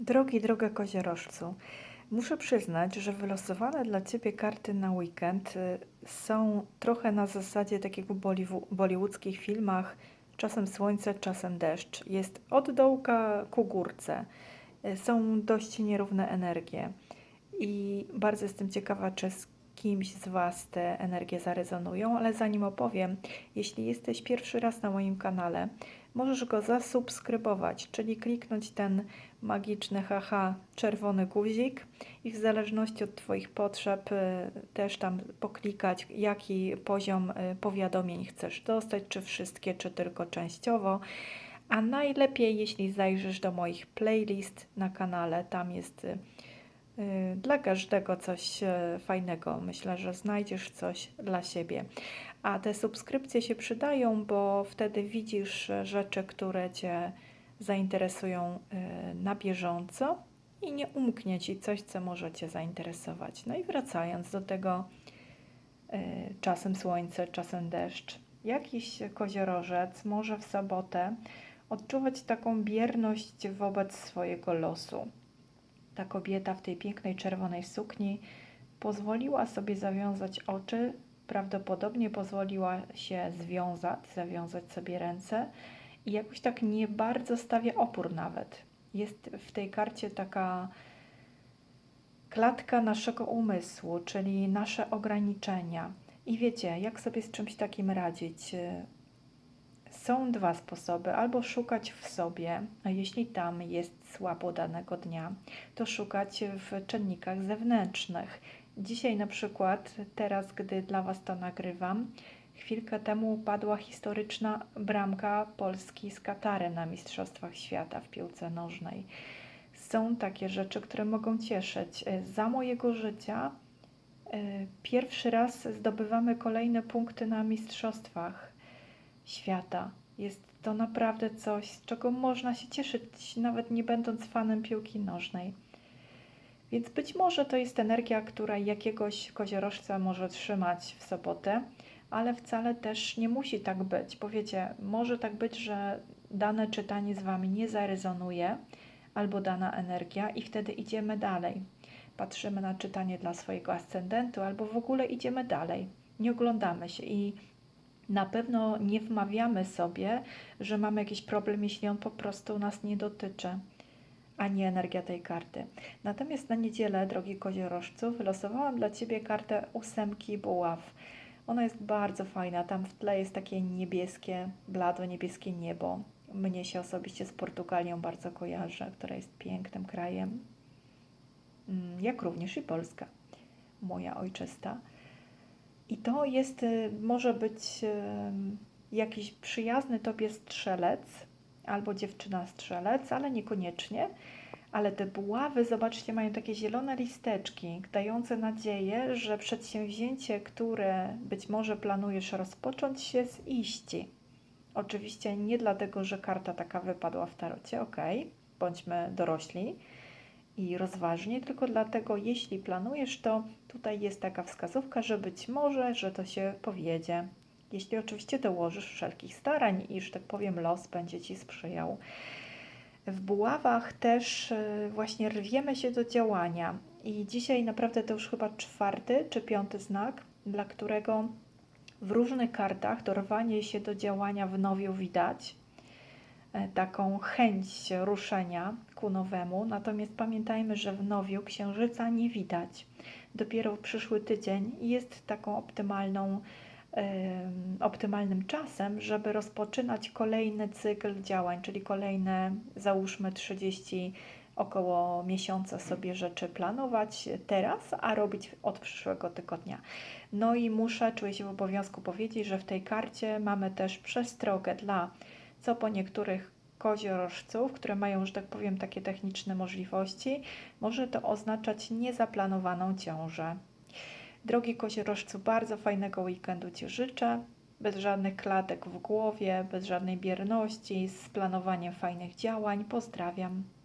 Drogi, droga koziorożcu, muszę przyznać, że wylosowane dla Ciebie karty na weekend y, są trochę na zasadzie boliwu- bollywoodzkich filmach, czasem słońce, czasem deszcz. Jest od dołka ku górce. Y, Są dość nierówne energie i bardzo jestem ciekawa, czy z kimś z Was te energie zarezonują, ale zanim opowiem, jeśli jesteś pierwszy raz na moim kanale, możesz go zasubskrybować, czyli kliknąć ten magiczny haha czerwony guzik i w zależności od Twoich potrzeb y, też tam poklikać, jaki poziom y, powiadomień chcesz dostać, czy wszystkie, czy tylko częściowo. A najlepiej, jeśli zajrzysz do moich playlist na kanale, tam jest y, dla każdego coś y, fajnego. Myślę, że znajdziesz coś dla siebie. A te subskrypcje się przydają, bo wtedy widzisz e, rzeczy, które Cię zainteresują na bieżąco i nie umknie Ci coś, co może Cię zainteresować. No i wracając do tego, czasem słońce, czasem deszcz. Jakiś koziorożec może w sobotę odczuwać taką bierność wobec swojego losu. Ta kobieta w tej pięknej czerwonej sukni pozwoliła sobie zawiązać oczy, prawdopodobnie pozwoliła się związać, zawiązać sobie ręce i jakoś tak nie bardzo stawia opór nawet. Jest w tej karcie taka klatka naszego umysłu, czyli nasze ograniczenia. I wiecie, jak sobie z czymś takim radzić? Są dwa sposoby: albo szukać w sobie, a jeśli tam jest słabo danego dnia, to szukać w czynnikach zewnętrznych. Dzisiaj, na przykład, teraz, gdy dla Was to nagrywam, chwilkę temu padła historyczna bramka Polski z Katarem na Mistrzostwach Świata w piłce nożnej. Są takie rzeczy, które mogą cieszyć. Za mojego życia e, pierwszy raz zdobywamy kolejne punkty na Mistrzostwach Świata. Jest to naprawdę coś, z czego można się cieszyć, nawet nie będąc fanem piłki nożnej. Więc być może to jest energia, która jakiegoś koziorożca może trzymać w sobotę, ale wcale też nie musi tak być. Bo wiecie, może tak być, że dane czytanie z Wami nie zarezonuje, albo dana energia, i wtedy idziemy dalej. Patrzymy na czytanie dla swojego ascendentu, albo w ogóle idziemy dalej. Nie oglądamy się i na pewno nie wmawiamy sobie, że mamy jakiś problem, jeśli on po prostu nas nie dotyczy, a nie energia tej karty. Natomiast na niedzielę, drogi koziorożcu, wylosowałam dla Ciebie kartę ósemki buław. Ona jest bardzo fajna. Tam w tle jest takie niebieskie, blado niebieskie niebo. Mnie się osobiście z Portugalią bardzo kojarzy, która jest pięknym krajem, Mm, jak również i Polska, moja ojczysta. I to jest, y, może być y, jakiś przyjazny tobie strzelec albo dziewczyna strzelec, ale niekoniecznie. Ale te buławy, zobaczcie, mają takie zielone listeczki, dające nadzieję, że przedsięwzięcie, które być może planujesz rozpocząć, się ziści. Oczywiście nie dlatego, że karta taka wypadła w tarocie, ok, bądźmy dorośli i rozważnie, tylko dlatego, jeśli planujesz, to tutaj jest taka wskazówka, że być może, że to się powiedzie. Jeśli oczywiście dołożysz wszelkich starań i, że tak powiem, los będzie Ci sprzyjał. W buławach też y, właśnie rwiemy się do działania i dzisiaj naprawdę to już chyba czwarty czy piąty znak, dla którego w różnych kartach to rwanie się do działania w nowiu widać e, taką chęć ruszenia ku nowemu. Natomiast pamiętajmy, że w nowiu księżyca nie widać. Dopiero przyszły tydzień jest taką optymalną, optymalnym czasem, żeby rozpoczynać kolejny cykl działań, czyli kolejne, załóżmy 30 około miesiąca sobie rzeczy planować teraz, a robić od przyszłego tygodnia. No i muszę, czuję się w obowiązku powiedzieć, że w tej karcie mamy też przestrogę dla co po niektórych koziorożców, które mają, że tak powiem, takie techniczne możliwości, może to oznaczać niezaplanowaną ciążę. Drogi koziorożcu, bardzo fajnego weekendu Ci życzę. Bez żadnych klatek w głowie, bez żadnej bierności, z planowaniem fajnych działań. Pozdrawiam.